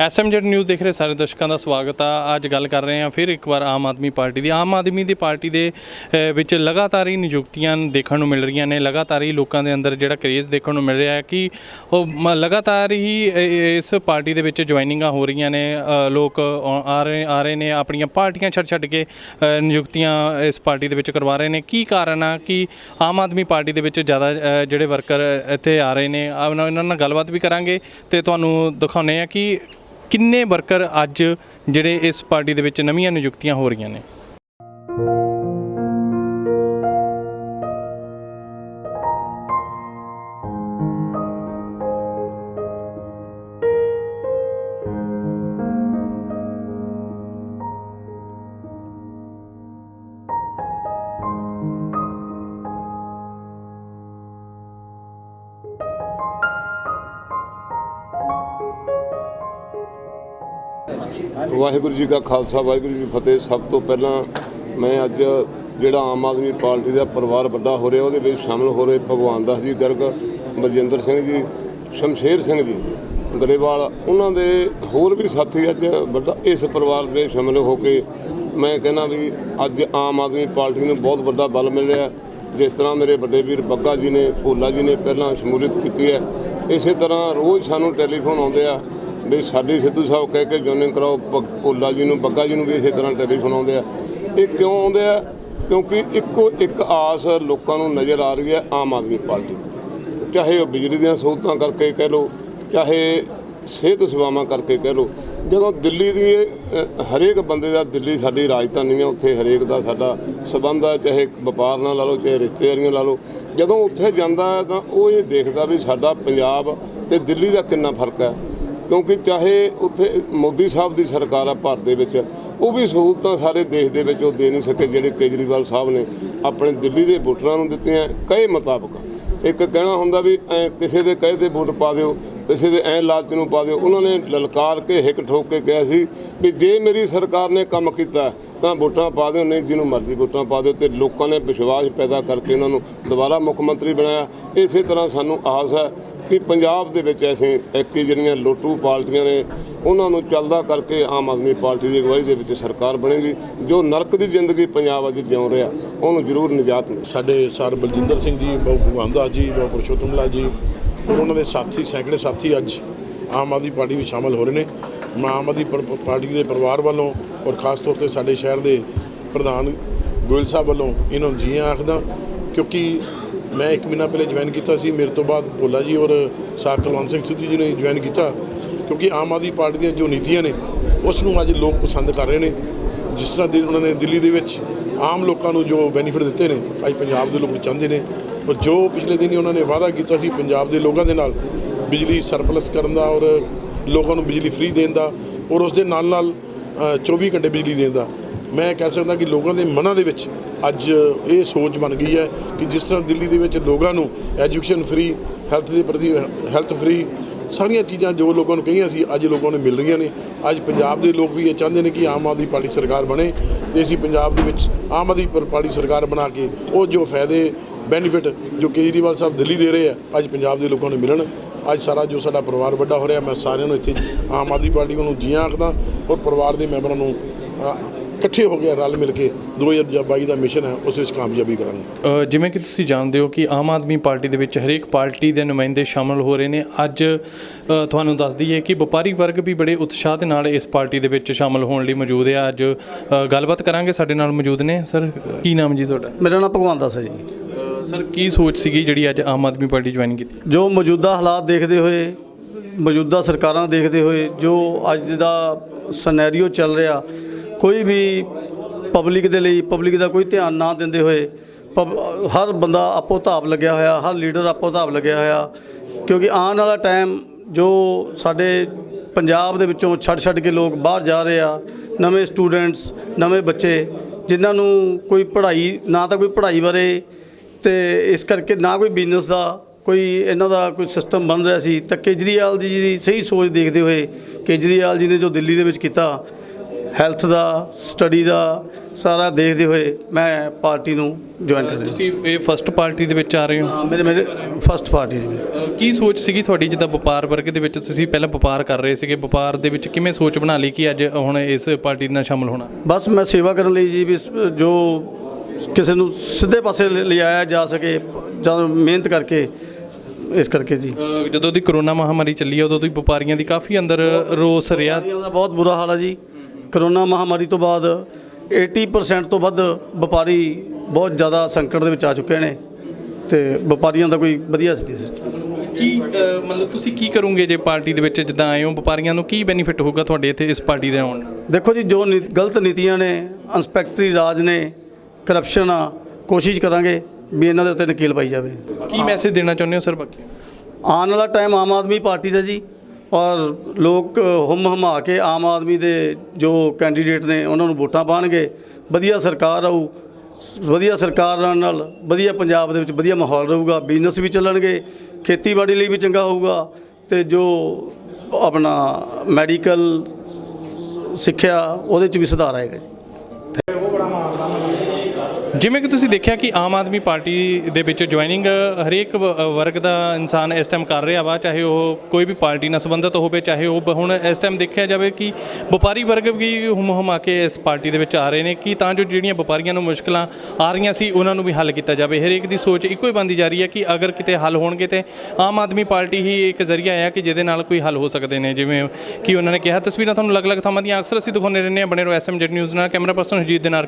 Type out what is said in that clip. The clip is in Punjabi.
ਐਸਐਮਜੈਡ ਨਿਊਜ਼ ਦੇਖ ਰਹੇ ਸਾਰੇ ਦਰਸ਼ਕਾਂ ਦਾ ਸਵਾਗਤ ਆ। ਅੱਜ ਗੱਲ ਕਰ ਰਹੇ ਹਾਂ ਫਿਰ ਇੱਕ ਵਾਰ ਆਮ ਆਦਮੀ ਪਾਰਟੀ ਦੀ। ਆਮ ਆਦਮੀ ਦੀ ਪਾਰਟੀ ਦੇ ਵਿੱਚ ਲਗਾਤਾਰ ਹੀ ਨਿਯੁਕਤੀਆਂ ਦੇਖਣ ਨੂੰ ਮਿਲ ਰਹੀਆਂ ਨੇ। ਲਗਾਤਾਰ ਹੀ ਲੋਕਾਂ ਦੇ ਅੰਦਰ ਜਿਹੜਾ ਕਰੇਜ਼ ਦੇਖਣ ਨੂੰ ਮਿਲ ਰਿਹਾ ਹੈ ਕਿ ਉਹ ਮ- ਲਗਾਤਾਰ ਹੀ ਇਸ ਪਾਰਟੀ ਦੇ ਵਿੱਚ ਜੁਆਇਨਿੰਗਾਂ ਹੋ ਰਹੀਆਂ ਨੇ। ਲੋਕ ਆ ਰਹੇ ਆ ਰਹੇ ਨੇ, ਆਪਣੀਆਂ ਪਾਰਟੀਆਂ ਛੱਡ ਛੱਡ ਕੇ ਨਿਯੁਕਤੀਆਂ ਇਸ ਪਾਰਟੀ ਦੇ ਵਿੱਚ ਕਰਵਾ ਰਹੇ ਨੇ। ਕੀ ਕਾਰਨ ਆ ਕਿ ਆਮ ਆਦਮੀ ਪਾਰਟੀ ਦੇ ਵਿੱਚ ਜ਼ਿਆਦਾ ਜਿਹੜੇ ਵਰਕਰ ਇੱਥੇ ਆ ਰਹੇ ਨੇ? ਆ ਉਹਨਾਂ, ਇਹਨਾਂ ਨਾਲ ਗੱਲਬਾਤ ਵੀ ਕਰਾਂਗੇ ਤੇ ਤੁਹਾਨੂੰ ਦਿਖਾਉਂਦੇ ਆ ਕਿ ਕਿੰਨੇ ਵਰਕਰ ਅੱਜ ਜਿਹੜੇ ਇਸ ਪਾਰਟੀ ਦੇ ਵਿੱਚ ਨਵੀਆਂ ਨਿਯੁਕਤੀਆਂ ਹੋ ਰਹੀਆਂ ਨੇ? ਵਾਹਿਗੁਰੂ ਜੀ ਕਾ ਖਾਲਸਾ, ਵਾਹਿਗੁਰੂ ਜੀ ਫਤਿਹ। ਸਭ ਤੋਂ ਪਹਿਲਾਂ ਮੈਂ ਅੱਜ ਜਿਹੜਾ ਆਮ ਆਦਮੀ ਪਾਰਟੀ ਦਾ ਪਰਿਵਾਰ ਵੱਡਾ ਹੋ ਰਿਹਾ, ਉਹਦੇ ਵਿੱਚ ਸ਼ਾਮਲ ਹੋ ਰਹੇ ਭਗਵਾਨ ਦਾਸ ਜੀ ਗਰਗ ਬਲਜਿੰਦਰ ਸਿੰਘ ਜੀ, ਸ਼ਮਸ਼ੇਰ ਸਿੰਘ ਜੀ, ਗਰੇਵਾਲ, ਉਹਨਾਂ ਦੇ ਹੋਰ ਵੀ ਸਾਥੀ ਅੱਜ ਵੱਡਾ ਇਸ ਪਰਿਵਾਰ ਦੇ ਸ਼ਾਮਲ ਹੋ ਕੇ ਮੈਂ ਕਹਿੰਦਾ ਵੀ ਅੱਜ ਆਮ ਆਦਮੀ ਪਾਰਟੀ ਨੂੰ ਬਹੁਤ ਵੱਡਾ ਬਲ ਮਿਲ ਰਿਹਾ। ਜਿਸ ਤਰ੍ਹਾਂ ਮੇਰੇ ਵੱਡੇ ਵੀਰ ਬੱਗਾ ਜੀ ਨੇ, ਭੋਲਾ ਜੀ ਨੇ ਪਹਿਲਾਂ ਸ਼ਮੂਲੀਅਤ ਕੀਤੀ ਹੈ। ਇਸੇ ਤਰ੍ਹਾਂ ਰੋਜ਼ ਸਾਨੂੰ ਟੈਲੀਫੋਨ ਆਉਂਦੇ ਆ। ਵੀ ਸਾਡੇ ਸਿੱਧੂ ਸਾਹਿਬ ਕਹਿ ਕੇ ਜੁਆਇਨਿੰਗ ਕਰਾਓ ਭ- ਭੋਲਾ ਜੀ ਨੂੰ, ਬੱਗਾ ਜੀ ਨੂੰ ਵੀ ਇਸੇ ਤਰ੍ਹਾਂ ਟੈਲੀਫੋਨ ਆਉਂਦੇ ਆ। ਇਹ ਕਿਉਂ ਆਉਂਦੇ ਆ? ਕਿਉਂਕਿ ਇੱਕੋ ਇੱਕ ਆਸ ਲੋਕਾਂ ਨੂੰ ਨਜ਼ਰ ਆ ਰਹੀ ਹੈ ਆਮ ਆਦਮੀ ਪਾਰਟੀ ਚਾਹੇ ਉਹ ਬਿਜਲੀ ਦੀਆਂ ਸਹੂਲਤਾਂ ਕਰਕੇ ਕਹਿ ਲਓ, ਚਾਹੇ ਸਿਹਤ ਸੇਵਾਵਾਂ ਕਰਕੇ ਕਹਿ ਲਓ, ਜਦੋਂ ਦਿੱਲੀ ਦੀ ਹਰੇਕ ਬੰਦੇ ਦਾ ਦਿੱਲੀ ਸਾਡੀ ਰਾਜਧਾਨੀ ਹੈ ਉੱਥੇ ਹਰੇਕ ਦਾ ਸਾਡਾ ਸਬੰਧ ਹੈ ਚਾਹੇ ਵਪਾਰ ਨਾਲ ਲਾ ਲਓ, ਚਾਹੇ ਰਿਸ਼ਤੇਦਾਰੀਆਂ ਲਾ ਲਓ, ਜਦੋਂ ਉੱਥੇ ਜਾਂਦਾ ਤਾਂ ਉਹ ਇਹ ਦੇਖਦਾ ਵੀ ਸਾਡਾ ਪੰਜਾਬ ਤੇ ਦਿੱਲੀ ਦਾ ਕਿੰਨਾ ਫ਼ਰਕ ਹੈ। ਕਿਉਂਕਿ ਚਾਹੇ ਉੱਥੇ ਮੋਦੀ ਸਾਹਿਬ ਦੀ ਸਰਕਾਰ ਆ ਭਾਰਤ ਦੇ ਵਿੱਚ, ਉਹ ਵੀ ਸਹੂਲਤਾਂ ਸਾਰੇ ਦੇਸ਼ ਦੇ ਵਿੱਚ ਉਹ ਦੇ ਨਹੀਂ ਸਕੇ, ਜਿਹੜੇ ਕੇਜਰੀਵਾਲ ਸਾਹਿਬ ਨੇ ਆਪਣੇ ਦਿੱਲੀ ਦੇ ਵੋਟਰਾਂ ਨੂੰ ਦਿੱਤੀਆਂ ਕਹੇ ਮੁਤਾਬਕ। ਇੱਕ ਕਹਿਣਾ ਹੁੰਦਾ ਵੀ ਐਂ ਕਿਸੇ ਦੇ ਕਹੇ ਤੇ ਵੋਟ ਪਾ ਦਿਓ, ਕਿਸੇ ਦੇ ਐਂ ਲਾਲਚ ਨੂੰ ਪਾ ਦਿਓ, ਉਹਨਾਂ ਨੇ ਲਲਕਾਰ ਕੇ, ਹਿੱਕ ਠੋਕ ਕੇ ਕਿਹਾ ਸੀ ਵੀ ਜੇ ਮੇਰੀ ਸਰਕਾਰ ਨੇ ਕੰਮ ਕੀਤਾ ਤਾਂ ਵੋਟਾਂ ਪਾ ਦਿਓ, ਨਹੀਂ ਜਿਹਨੂੰ ਮਰਜ਼ੀ ਵੋਟਾਂ ਪਾ ਦਿਓ ਤੇ ਲੋਕਾਂ ਨੇ ਵਿਸ਼ਵਾਸ ਪੈਦਾ ਕਰਕੇ ਉਹਨਾਂ ਨੂੰ ਦੁਬਾਰਾ ਮੁੱਖ ਮੰਤਰੀ ਬਣਾਇਆ। ਇਸੇ ਤਰ੍ਹਾਂ ਸਾਨੂੰ ਆਸ ਹੈ ਕਿ ਪੰਜਾਬ ਦੇ ਵਿੱਚ ਐਸੇ ਇੱਕ ਜਿਹੜੀਆਂ ਲੋਟੂ ਪਾਰਟੀਆਂ ਨੇ, ਉਹਨਾਂ ਨੂੰ ਚੱਲਦਾ ਕਰਕੇ ਆਮ ਆਦਮੀ ਪਾਰਟੀ ਦੀ ਅਗਵਾਈ ਦੇ ਵਿੱਚ ਸਰਕਾਰ ਬਣੇਗੀ, ਜੋ ਨਰਕ ਦੀ ਜ਼ਿੰਦਗੀ ਪੰਜਾਬ ਅੱਜ ਜਿਉਂ ਰਿਹਾ, ਉਹਨੂੰ ਜ਼ਰੂਰ ਨਿਜਾਤ ਮਿਲੇ। ਸਾਡੇ ਸਰ ਬਲਜਿੰਦਰ ਸਿੰਘ ਜੀ ਬਾਬੂ ਭਗਵਾਨ ਜੀ ਬਾਬੂ ਪੁਰਸ਼ੋਤਮ ਲਾਲ ਜੀ, ਉਹਨਾਂ ਦੇ ਸਾਥੀ, ਸੈਂਕੜੇ ਸਾਥੀ ਅੱਜ ਆਮ ਆਦਮੀ ਪਾਰਟੀ ਵਿੱਚ ਸ਼ਾਮਲ ਹੋ ਰਹੇ ਨੇ। ਮੈਂ ਆਮ ਆਦਮੀ ਪਰ- ਪਾਰਟੀ ਦੇ ਪਰਿਵਾਰ ਵੱਲੋਂ ਔਰ ਖਾਸ ਤੌਰ ਤੇ ਸਾਡੇ ਸ਼ਹਿਰ ਦੇ ਪ੍ਰਧਾਨ ਗੋਇਲ ਸਾਹਿਬ ਵੱਲੋਂ ਇਹਨਾਂ ਨੂੰ ਜੀਆਂ ਆਖਦਾ, ਕਿਉਂਕਿ ਮੈਂ ਇੱਕ ਮਹੀਨਾ ਪਹਿਲੇ ਜੁਆਇਨ ਕੀਤਾ ਸੀ, ਮੇਰੇ ਤੋਂ ਬਾਅਦ ਭੋਲਾ ਜੀ ਔਰ ਸਾਕ ਕੁਲਵੰਤ ਸਿੰਘ ਸਿੱਧੂ ਜੀ ਨੇ ਜੁਆਇਨ ਕੀਤਾ, ਕਿਉਂਕਿ ਆਮ ਆਦਮੀ ਪਾਰਟੀ ਦੀਆਂ ਜੋ ਨੀਤੀਆਂ ਨੇ, ਉਸ ਨੂੰ ਅੱਜ ਲੋਕ ਪਸੰਦ ਕਰ ਰਹੇ ਨੇ। ਜਿਸ ਤਰ੍ਹਾਂ ਦੀ ਉਹਨਾਂ ਨੇ ਦਿੱਲੀ ਦੇ ਵਿੱਚ ਆਮ ਲੋਕਾਂ ਨੂੰ ਜੋ ਬੈਨੀਫਿਟ ਦਿੱਤੇ ਨੇ, ਅੱਜ ਪੰਜਾਬ ਦੇ ਲੋਕ ਚਾਹੁੰਦੇ ਨੇ। ਔਰ ਜੋ ਪਿਛਲੇ ਦਿਨੀ ਉਹਨਾਂ ਨੇ ਵਾਅਦਾ ਕੀਤਾ ਸੀ ਪੰਜਾਬ ਦੇ ਲੋਕਾਂ ਦੇ ਨਾਲ, ਬਿਜਲੀ ਸਰਪਲਸ ਕਰਨ ਦਾ ਔਰ ਲੋਕਾਂ ਨੂੰ ਬਿਜਲੀ ਫ੍ਰੀ ਦੇਣ ਦਾ, ਔਰ ਉਸ ਦੇ ਨਾਲ ਨਾਲ 24 ਘੰਟੇ ਬਿਜਲੀ ਦੇਣ ਦਾ। ਮੈਂ ਕਹਿ ਸਕਦਾ ਕਿ ਲੋਕਾਂ ਦੇ ਮਨਾਂ ਦੇ ਵਿੱਚ ਅੱਜ ਇਹ ਸੋਚ ਬਣ ਗਈ ਹੈ ਕਿ ਜਿਸ ਤਰ੍ਹਾਂ ਦਿੱਲੀ ਦੇ ਵਿੱਚ ਲੋਕਾਂ ਨੂੰ ਐਜੂਕੇਸ਼ਨ ਫ੍ਰੀ, ਹੈਲਥ ਦੇ ਪ੍ਰਤੀ, ਹੈਲਥ ਫ੍ਰੀ, ਸਾਰੀਆਂ ਚੀਜ਼ਾਂ ਜੋ ਲੋਕਾਂ ਨੂੰ ਕਹੀਆਂ ਸੀ, ਅੱਜ ਲੋਕਾਂ ਨੂੰ ਮਿਲ ਰਹੀਆਂ ਨੇ। ਅੱਜ ਪੰਜਾਬ ਦੇ ਲੋਕ ਵੀ ਇਹ ਚਾਹੁੰਦੇ ਨੇ ਕਿ ਆਮ ਆਦਮੀ ਪਾਰਟੀ ਸਰਕਾਰ ਬਣੇ ਤੇ ਅਸੀਂ ਪੰਜਾਬ ਦੇ ਵਿੱਚ ਆਮ ਆਦਮੀ ਪ- ਪਾਰਟੀ ਸਰਕਾਰ ਬਣਾ ਕੇ ਉਹ ਜੋ ਫਾਇਦੇ, ਬੈਨੀਫਿਟ ਜੋ ਕੇਜਰੀਵਾਲ ਸਾਹਿਬ ਦਿੱਲੀ ਦੇ ਰਹੇ ਆ, ਅੱਜ ਪੰਜਾਬ ਦੇ ਲੋਕਾਂ ਨੂੰ ਮਿਲਣ। ਅੱਜ ਸਾਰਾ ਜੋ ਸਾਡਾ ਪਰਿਵਾਰ ਵੱਡਾ ਹੋ ਰਿਹਾ ਮੈਂ ਸਾਰਿਆਂ ਨੂੰ ਇੱਥੇ ਆਮ ਆਦਮੀ ਪਾਰਟੀ ਨੂੰ ਜੀ ਆਖਦਾ ਔਰ ਪਰਿਵਾਰ ਦੇ ਮੈਂਬਰਾਂ ਨੂੰ ਇਕੱਠੇ ਹੋ ਕੇ ਰਲ ਮਿਲ ਕੇ 2022 ਦਾ ਮਿਸ਼ਨ ਹੈ ਉਸ ਵਿੱਚ ਕਾਮਯਾਬੀ ਕਰਾਂਗੇ। ਜਿਵੇਂ ਕਿ ਤੁਸੀਂ ਜਾਣਦੇ ਹੋ ਕਿ ਆਮ ਆਦਮੀ ਪਾਰਟੀ ਦੇ ਵਿੱਚ ਹਰੇਕ ਪਾਰਟੀ ਦੇ ਨੁਮਾਇੰਦੇ ਸ਼ਾਮਲ ਹੋ ਰਹੇ ਨੇ। ਅੱਜ ਤੁਹਾਨੂੰ ਦੱਸ ਦਈਏ ਕਿ ਵਪਾਰੀ ਵਰਗ ਵੀ ਬੜੇ ਉਤਸ਼ਾਹ ਦੇ ਨਾਲ ਇਸ ਪਾਰਟੀ ਦੇ ਵਿੱਚ ਸ਼ਾਮਲ ਹੋਣ ਲਈ ਮੌਜੂਦ ਹੈ। ਅੱਜ ਗੱਲਬਾਤ ਕਰਾਂਗੇ ਸਾਡੇ ਨਾਲ ਮੌਜੂਦ ਨੇ। ਸਰ ਕੀ ਨਾਮ ਜੀ ਤੁਹਾਡਾ? ਮੇਰਾ ਨਾਮ ਭਗਵਾਨ ਦਾਸ ਹੈ ਜੀ। ਸਰ, ਕੀ ਸੋਚ ਸੀਗੀ ਜਿਹੜੀ ਅੱਜ ਆਮ ਆਦਮੀ ਪਾਰਟੀ ਜੁਆਇਨ ਕੀਤੀ? ਜੋ ਮੌਜੂਦਾ ਹਾਲਾਤ ਦੇਖਦੇ ਹੋਏ, ਮੌਜੂਦਾ ਸਰਕਾਰਾਂ ਦੇਖਦੇ ਹੋਏ, ਜੋ ਅੱਜ ਦਾ ਸਿਨੈਰੀਓ ਚੱਲ ਰਿਹਾ, ਕੋਈ ਵੀ ਪਬਲਿਕ ਦੇ ਲਈ ਪਬਲਿਕ ਦਾ ਕੋਈ ਧਿਆਨ ਨਾ ਦਿੰਦੇ ਹੋਏ, ਪਬ- ਹਰ ਬੰਦਾ ਆਪੋ ਧਾਪ ਲੱਗਿਆ ਹੋਇਆ, ਹਰ ਲੀਡਰ ਆਪੋ ਧਾਪ ਲੱਗਿਆ ਹੋਇਆ, ਕਿਉਂਕਿ ਆਉਣ ਵਾਲਾ ਟਾਈਮ ਜੋ ਸਾਡੇ ਪੰਜਾਬ ਦੇ ਵਿੱਚੋਂ ਛੱਡ ਛੱਡ ਕੇ ਲੋਕ ਬਾਹਰ ਜਾ ਰਹੇ ਆ, ਨਵੇਂ ਸਟੂਡੈਂਟਸ ਨਵੇਂ ਬੱਚੇ, ਜਿਨ੍ਹਾਂ ਨੂੰ ਕੋਈ ਪੜ੍ਹਾਈ, ਨਾ ਤਾਂ ਕੋਈ ਪੜ੍ਹਾਈ ਬਾਰੇ ਤੇ ਇਸ ਕਰਕੇ ਨਾ ਕੋਈ ਬਿਜ਼ਨਸ ਦਾ ਕੋਈ ਇਹਨਾਂ ਦਾ ਕੋਈ ਸਿਸਟਮ ਬਣ ਰਿਹਾ ਸੀ। ਤਾਂ ਕੇਜਰੀਵਾਲ ਦੀ ਜੀ ਦੀ ਸਹੀ ਸੋਚ ਦੇਖਦੇ ਹੋਏ ਕੇਜਰੀਵਾਲ ਜੀ ਨੇ ਜੋ ਦਿੱਲੀ ਦੇ ਵਿੱਚ ਕੀਤਾ ਹੈਲਥ ਦਾ ਸਟੱਡੀ ਦਾ ਸਾਰਾ ਦੇਖਦੇ ਹੋਏ ਮੈਂ ਪਾਰਟੀ ਨੂੰ ਜੁਆਇਨ ਕਰ ਰਿਹਾ। ਤੁਸੀਂ ਇਹ ਫਸਟ ਪਾਰਟੀ ਦੇ ਵਿੱਚ ਆ ਰਹੇ ਹੋ? ਹਾਂ, ਮੇਰੇ ਮੇਰੇ ਫਸਟ ਪਾਰਟੀ ਅ, ਕੀ ਸੋਚ ਸੀਗੀ ਤੁਹਾਡੀ ਜਿੱਦਾਂ ਵਪਾਰ ਵਰਗ ਦੇ ਵਿੱਚ ਤੁਸੀਂ ਪਹਿਲਾਂ ਵਪਾਰ ਕਰ ਰਹੇ ਸੀਗੇ ਵਪਾਰ ਦੇ ਵਿੱਚ ਕਿਵੇਂ ਸੋਚ ਬਣਾ ਲਈ ਕਿ ਅੱਜ ਹੁਣ ਇਸ ਪਾਰਟੀ ਨਾਲ ਸ਼ਾਮਲ ਹੋਣਾ? ਬਸ ਮੈਂ ਸੇਵਾ ਕਰਨ ਲਈ ਜੀ ਵੀ ਸ- ਜੋ ਕਿਸੇ ਨੂੰ ਸਿੱਧੇ ਪਾਸੇ ਲ- ਲਿਆਇਆ ਜਾ ਸਕੇ ਜਾਂ ਮਿਹਨਤ ਕਰਕੇ ਇਸ ਕਰਕੇ ਜੀ। ਜਦੋਂ ਦੀ ਕਰੋਨਾ ਮਹਾਮਾਰੀ ਚੱਲੀ ਆ ਉਦੋਂ ਦੀ ਵਪਾਰੀਆਂ ਦੀ ਕਾਫੀ ਅੰਦਰ ਰੋਸ ਰਿਹਾ। ਵਪਾਰੀਆਂ ਦਾ ਬਹੁਤ ਬੁਰਾ ਹਾਲ ਹੈ ਜੀ। ਕਰੋਨਾ ਮਹਾਮਾਰੀ ਤੋਂ ਬਾਅਦ 80% ਤੋਂ ਵੱਧ ਵਪਾਰੀ ਬਹੁਤ ਜ਼ਿਆਦਾ ਸੰਕਟ ਦੇ ਵਿੱਚ ਆ ਚੁੱਕੇ ਨੇ ਤੇ ਵਪਾਰੀਆਂ ਦਾ ਕੋਈ ਵਧੀਆ ਸਥਿਤੀ ਸੀ ਕੀ ਮਤਲਬ ਤੁਸੀਂ ਕੀ ਕਰੋਗੇ ਜੇ ਪਾਰਟੀ ਦੇ ਵਿੱਚ ਜਿੱਦਾਂ ਆਏ ਹੋ? ਵਪਾਰੀਆਂ ਨੂੰ ਕੀ ਬੈਨੀਫਿਟ ਹੋਊਗਾ ਤੁਹਾਡੇ ਇੱਥੇ ਇਸ ਪਾਰਟੀ ਦੇ ਆਉਣ ਨਾਲ? ਦੇਖੋ ਜੀ ਜੋ ਨੀ- ਗਲਤ ਨੀਤੀਆਂ ਨੇ ਇੰਸਪੈਕਟਰੀ ਰਾਜ ਨੇ ਕਰਪਸ਼ਨ ਆ ਕੋਸ਼ਿਸ਼ ਕਰਾਂਗੇ ਵੀ ਇਹਨਾਂ ਦੇ ਉੱਤੇ ਨਕੀਲ ਪਾਈ ਜਾਵੇ। ਕੀ ਮੈਸੇਜ ਦੇਣਾ ਚਾਹੁੰਦੇ ਹੋ ਸਰ ਬਾਕੀ? ਆਉਣ ਵਾਲਾ ਟਾਈਮ ਆਮ ਆਦਮੀ ਪਾਰਟੀ ਦਾ ਜੀ ਔਰ ਲੋਕ ਹੁਮ ਹਮਾ ਕੇ ਆਮ ਆਦਮੀ ਦੇ ਜੋ ਕੈਂਡੀਡੇਟ ਨੇ ਉਹਨਾਂ ਨੂੰ ਵੋਟਾਂ ਪਾਣਗੇ। ਵਧੀਆ ਸਰਕਾਰ ਆਊ ਵਧੀਆ ਸਰਕਾਰ ਨਾਲ ਨਾਲ ਵਧੀਆ ਪੰਜਾਬ ਦੇ ਵਿੱਚ ਵਧੀਆ ਮਾਹੌਲ ਰਹੂਗਾ ਬਿਜ਼ਨਸ ਵੀ ਚੱਲਣਗੇ ਖੇਤੀਬਾੜੀ ਲਈ ਵੀ ਚੰਗਾ ਹੋਊਗਾ ਤੇ ਜੋ ਆਪਣਾ ਮੈਡੀਕਲ ਸਿੱਖਿਆ ਉਹਦੇ 'ਚ ਵੀ ਸੁਧਾਰ ਆਏਗਾ ਜੀ। ਜਿਵੇਂ ਕਿ ਤੁਸੀਂ ਦੇਖਿਆ ਕਿ ਆਮ ਆਦਮੀ ਪਾਰਟੀ ਦੇ ਵਿੱਚ ਜੁਆਇਨਿੰਗ ਹਰੇਕ ਵਰਗ ਦਾ ਇਨਸਾਨ ਇਸ ਟਾਈਮ ਕਰ ਰਿਹਾ ਵਾ, ਚਾਹੇ ਉਹ ਕੋਈ ਵੀ ਪਾਰਟੀ ਨਾਲ ਸੰਬੰਧਿਤ ਹੋਵੇ, ਚਾਹੇ ਉਹ ਬ- ਹੁਣ ਇਸ ਟਾਈਮ ਦੇਖਿਆ ਜਾਵੇ ਕਿ ਵਪਾਰੀ ਵਰਗ ਵੀ ਹੁਮ ਹੁਮਾ ਕੇ ਇਸ ਪਾਰਟੀ ਦੇ ਵਿੱਚ ਆ ਰਹੇ ਨੇ, ਕਿ ਤਾਂ ਜੋ ਜਿਹੜੀਆਂ ਵਪਾਰੀਆਂ ਨੂੰ ਮੁਸ਼ਕਲਾਂ ਆ ਰਹੀਆਂ ਸੀ, ਉਹਨਾਂ ਨੂੰ ਵੀ ਹੱਲ ਕੀਤਾ ਜਾਵੇ। ਹਰੇਕ ਦੀ ਸੋਚ ਇੱਕੋ ਹੀ ਬੰਦੀ ਜਾ ਰਹੀ ਹੈ ਕਿ ਅਗਰ ਕਿਤੇ ਹੱਲ ਹੋਣਗੇ ਤੇ ਆਮ ਆਦਮੀ ਪਾਰਟੀ ਹੀ ਇੱਕ ਜ਼ਰੀਆ ਹੈ ਕਿ ਜਿਹਦੇ ਨਾਲ ਕੋਈ ਹੱਲ ਹੋ ਸਕਦੇ ਨੇ। ਜਿਵੇਂ ਕਿ ਉਹਨਾਂ ਨੇ ਕਿਹਾ, ਤਸਵੀਰਾਂ ਤੁਹਾਨੂੰ ਅਲੱਗ-ਅਲੱਗ ਥਾਵਾਂ ਦੀਆਂ ਅਕਸਰ ਅਸੀਂ ਦਿਖਾਉਂਦੇ ਰਹਿੰਦੇ ਹਾਂ। ਬਣੇ ਰਹੋ ਐਸਐਮਜੈਡ ਨਿਊਜ਼ ਨਾਲ। ਕੈਮਰਾ ਪਰਸਨ ਹਜੀਤ ਦੇ ਨਾਲ